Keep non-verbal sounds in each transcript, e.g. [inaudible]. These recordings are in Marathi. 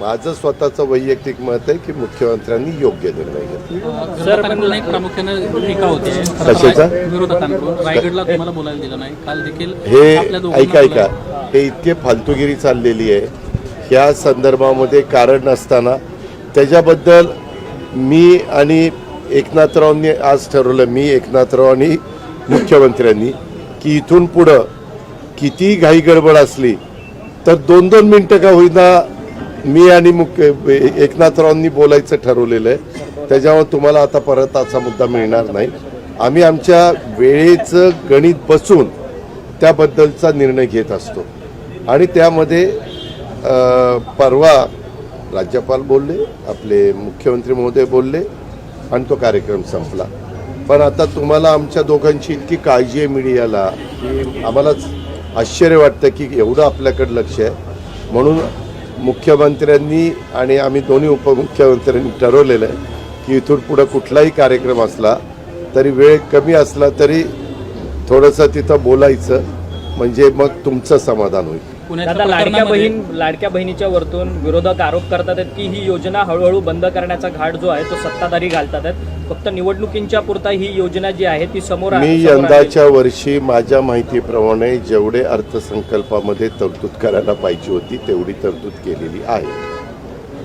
माझं स्वतःचं वैयक्तिक मत आहे की मुख्यमंत्र्यांनी योग्य निर्णय घेतला. विरोधकांकडून एक प्रामुख्यानं टीका होते. कशाचा? विरोधकांकडून. रायगडला तुम्हाला बोलायला दिलं नाही. काल देखील हे ऐका ऐका. हे इतके फालतूगिरी चाललेली आहे. ह्या संदर्भामध्ये कारण नसताना त्याच्याबद्दल मी आणि एकनाथरावांनी आज ठरवलं मी एकनाथराव आणि मुख्यमंत्र्यांनी की इथून पुढं किती घाई गडबड असली तर दोन दोन मिनटं का होईना मी आणि मुख्य एकनाथरावांनी बोलायचं ठरवलेलं आहे. त्याच्यामुळे तुम्हाला आता परत असा मुद्दा मिळणार नाही. आम्ही आमच्या वेळेचं गणित बसून त्याबद्दलचा निर्णय घेत असतो. आणि त्यामध्ये परवा राज्यपाल बोलले आपले मुख्यमंत्री महोदय बोलले आणि तो कार्यक्रम संपला. पण आता तुम्हाला आमच्या दोघांची इतकी काळजी आहे मीडियाला. की आम्हालाच आश्चर्य वाटतं की एवढं आपल्याकडे लक्ष आहे. म्हणून मुख्यमंत्र्यांनी आणि आम्ही दोन्ही उपमुख्यमंत्र्यांनी ठरवलेलं आहे की इथून पुढं कुठलाही कार्यक्रम असला तरी वेळ कमी असला तरी थोडंसं तिथं बोलायचं म्हणजे मग तुमचं समाधान होईल. लाडक्या बहीण लाडक्या बहिणीच्या वरतून विरोधक आरोप करतात की ही योजना हळूहळू बंद करण्याचा घाट जो आहे तो सत्ताधारी घालतात फक्त निवडणुकींच्या पुरता ही योजना जी आहे ती समोर मी. यंदाच्या वर्षी माझ्या माहितीप्रमाणे जेवढे अर्थसंकल्पामध्ये तरतूद करायला पाहिजे होती तेवढी तरतूद केलेली आहे.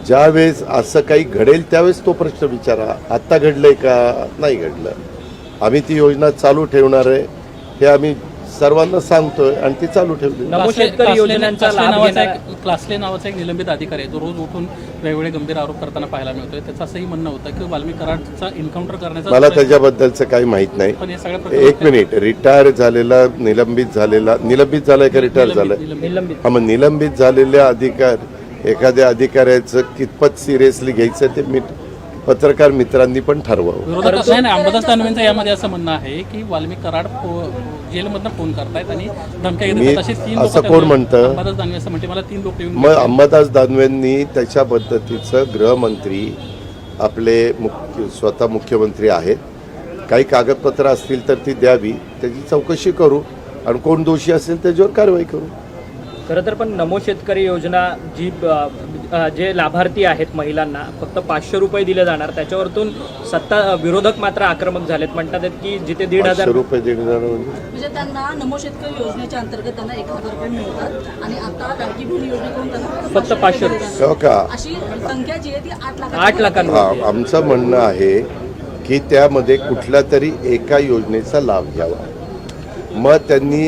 ज्यावेळेस असं काही घडेल त्यावेळेस तो प्रश्न विचारा आत्ता घडलंय का? नाही घडलं. आम्ही ती योजना चालू ठेवणार आहे हे आम्ही सर्वांना सांगतोय आणि ती चालू ठेवली. नमो क्लासले- नावाचा एक क्लासले नावाचा एक निलंबित अधिकारी आहे जो रोज उठून वेगवेगळे गंभीर आरोप करताना पाहायला मिळतोय. त्याचं असंही म्हणणं होतं की वाल्मिक कराडचा एन्काउंटर करण्याचा मला त्याच्याबद्दलचं काही माहीत नाही. हे एक मिनिट. रिटायर झालेला निलंबित झालेला निलंबित झालाय का रिटायर झालाय? हा मग निलंबित झालेल्या अधिकार एखाद्या अधिकाऱ्याचं कितपत सिरियसली घ्यायचं ते मी पत्रकार मित्रांनी पण ठरवावं. विरोधक असं नाही अंबादास दानवेंचं यामध्ये असं म्हणणं आहे की वाल्मिक कराड जेलमधनं फोन करतायत आणि धमक्या असं कोण म्हणतं? अंबादास दानवे असं म्हणते मला तीन लोक मग अंबादास दानवेंनी त्याच्या पद्धतीचं गृहमंत्री आपले मुख्य स्वतः मुख्यमंत्री आहेत. काही कागदपत्र असतील तर ती द्यावी. त्याची चौकशी करू. आणि कोण दोषी असेल त्याच्यावर कारवाई करू. खरं तर पण नमो शेतकरी योजना जी जे लाभार्थी आहेत महिलांना फक्त पाचशे रुपये दिले जाणार. त्याच्यावरतून सत्ता विरोधक मात्र आक्रमक झालेत. म्हणतात की जिथे दीड हजार रुपये देणार म्हणजे? म्हणजे त्यांना नमो शेतकरी योजनेच्या अंतर्गत त्यांना एक हजार रुपये मिळतात. आणि आता लाडकी बहीण योजनेकडून त्यांना फक्त पाचशे रुपये. हो का? अशी संख्या जी आहे ती आठ लाख आठ लाखांवर हा आमचं म्हणणं आहे की त्यामध्ये कुठल्या तरी एका योजनेचा लाभ घ्यावा. मग त्यांनी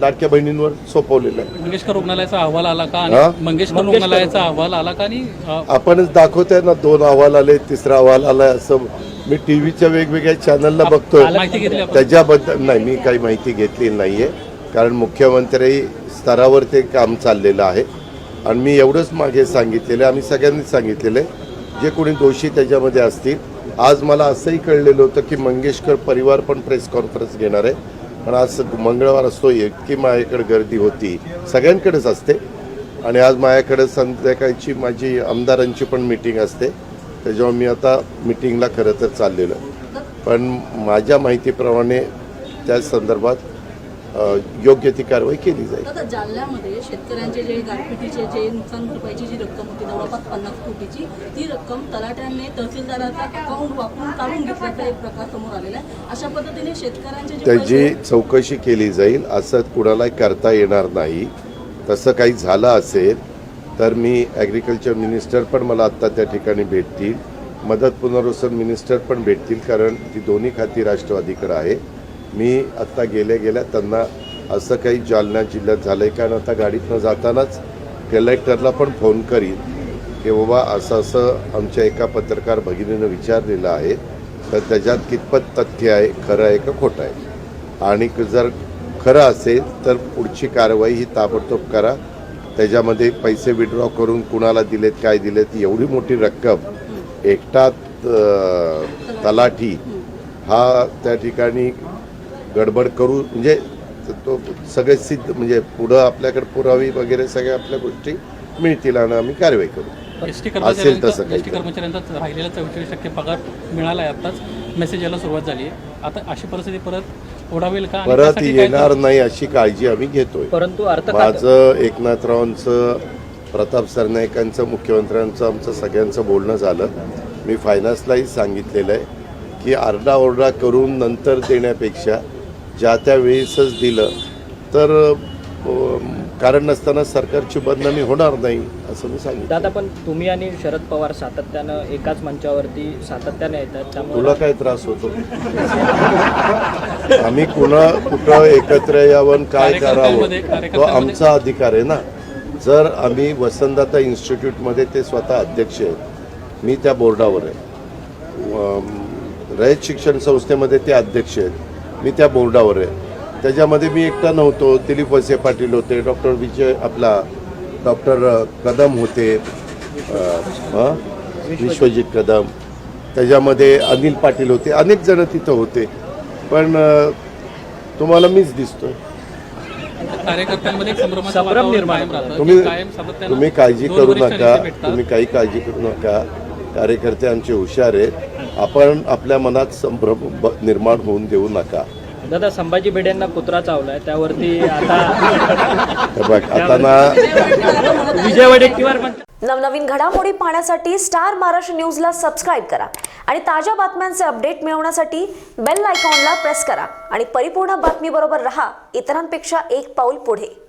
लाडक्या बहिणींवर सोपवलेलं आहे. मंगेशकर रुग्णालयाचा अहवाल आला का? हा? आणि मंगेशकर रुग्णालयाचा अहवाल आला का? आणि अ, आपणच दाखवतोय ना दोन अहवाल आले तिसरा अहवाल आलाय असं मी टी व्हीच्या वेगवेगळ्या चॅनलला बघतोय. माहिती घेतली आपण? त्याच्याबद्दल नाही मी काही माहिती घेतली नाहीये. कारण मुख्यमंत्री स्तरावर ते काम चाललेलं आहे. आणि मी एवढंच मागे सांगितलेलं आहे, आम्ही सगळ्यांनीच सांगितलेलं आहे. जे कोणी दोषी त्याच्यामध्ये असतील. आज मला असंही कळलेलं होतं की मंगेशकर परिवार पण प्रेस कॉन्फरन्स घेणार आहे. पण आज मंगळवार असतो इतकी माझ्याकडे गर्दी होती. सगळ्यांकडेच असते. आणि आज माझ्याकडे संध्याकाळची माझी आमदारांची पण मीटिंग असते. त्याच्यामुळे मी आता मिटिंगला खरं तर चाललेलं. पण माझ्या माहितीप्रमाणे त्या संदर्भात योग्य ती कारवाई केली जाईल. जालन्यामध्ये शेतकऱ्यांचे जे गारपिटीचे जे नुकसान भरपाईची जी रक्कम होती जवळपास पन्नास कोटीची ती रक्कम तलाट्याने तहसीलदाराचा अकाउंट वापरून काढून घेतल्याचा एक प्रकार समोर आलेला आहे. अशा पद्धतीने शेतकऱ्यांचे त्याची चौकशी केली जाईल. असं कुणालाही करता येणार नाही. तसं काही झालं असेल तर मी ॲग्रिकल्चर मिनिस्टर पण मला आत्ता त्या ठिकाणी भेटतील. मदत पुनर्वसन मिनिस्टर पण भेटतील कारण ती दोन्ही खाती राष्ट्रवादीकडे आहे. मी आत्ता गेल्या गेल्या त्यांना असं काही जालना जिल्ह्यात झालं आहे कारण आता गाडीतनं जातानाच कलेक्टरला पण फोन करीन की बाबा असं असं आमच्या एका पत्रकार भगिनीनं विचारलेलं आहे तर त्याच्यात कितपत तथ्य आहे खरं आहे का खोटं आहे? आणि जर खरं असेल तर पुढची कारवाई ही ताबडतोब करा. त्याच्यामध्ये पैसे विड्रॉ करून कुणाला दिलेत काय दिलेत एवढी मोठी रक्कम एकटात तलाठी हा त्या ठिकाणी गडबड करू म्हणजे तो सगळे सिद्ध म्हणजे पुढं आपल्याकडे पुरावी वगैरे सगळ्या आपल्या गोष्टी मिळतील आणि आम्ही कारवाई करू. असेल तसं काहीतरी. कर्मचाऱ्यांचा राहिलेला टक्के पगार मिळाला आहे आताच मेसेज यायला सुरुवात झाली. आहे आता अशी परिस्थिती परत ओढावेल का? परत येणार नाही अशी काळजी आम्ही घेतोय. परंतु माझं एकनाथरावांचं प्रताप सरनाईकांचं मुख्यमंत्र्यांचं आमचं सगळ्यांचं बोलणं झालं. मी फायनान्सलाही सांगितलेलं आहे की आरडाओरडा करून नंतर देण्यापेक्षा ज्या त्या वेळेसच दिलं तर कारण नसताना सरकारची बदनामी होणार नाही असं मी सांगितलं. दादा पण तुम्ही आणि शरद पवार सातत्यानं एकाच मंचावरती सातत्याने येतात त्यामुळे तुला काय त्रास होतो? [laughs] आम्ही कुणा कुठं एकत्र यावं काय करावं तो आमचा अधिकार आहे ना. जर आम्ही वसंतदाता इन्स्टिट्यूटमध्ये ते स्वतः अध्यक्ष आहेत मी त्या बोर्डावर आहे. रयत शिक्षण संस्थेमध्ये ते अध्यक्ष आहेत. मी त्या बोर्डावर आहे. त्याच्यामध्ये मी एकटा नव्हतो. दिलीप वसे पाटील होते डॉक्टर विजय आपला डॉक्टर कदम होते हं? विश्वजित कदम. त्याच्यामध्ये अनिल पाटील होते. अनेक जण तिथं होते. पण तुम्हाला मीच दिसतोय. तुम्ही काळजी करू नका. तुम्ही काही काळजी करू नका. कार्यकर्ते आमचे हुशार आहेत. आपण आपल्या मनात संभ्रम निर्माण होऊन देऊ नका. दादा संभाजी भिडेंना कुत्रा चावलाय त्यावरती आता बघ आता ना विजय वडेट्टीवार नवनवीन घडामोडी पाहण्यासाठी स्टार महाराष्ट्र न्यूजला सबस्क्राईब करा आणि ताज्या बातम्यांचे अपडेट मिळवण्यासाठी बेल आयकॉनला प्रेस करा आणि परिपूर्ण बातमीबरोबर रहा. इतरांपेक्षा एक पाऊल पुढे.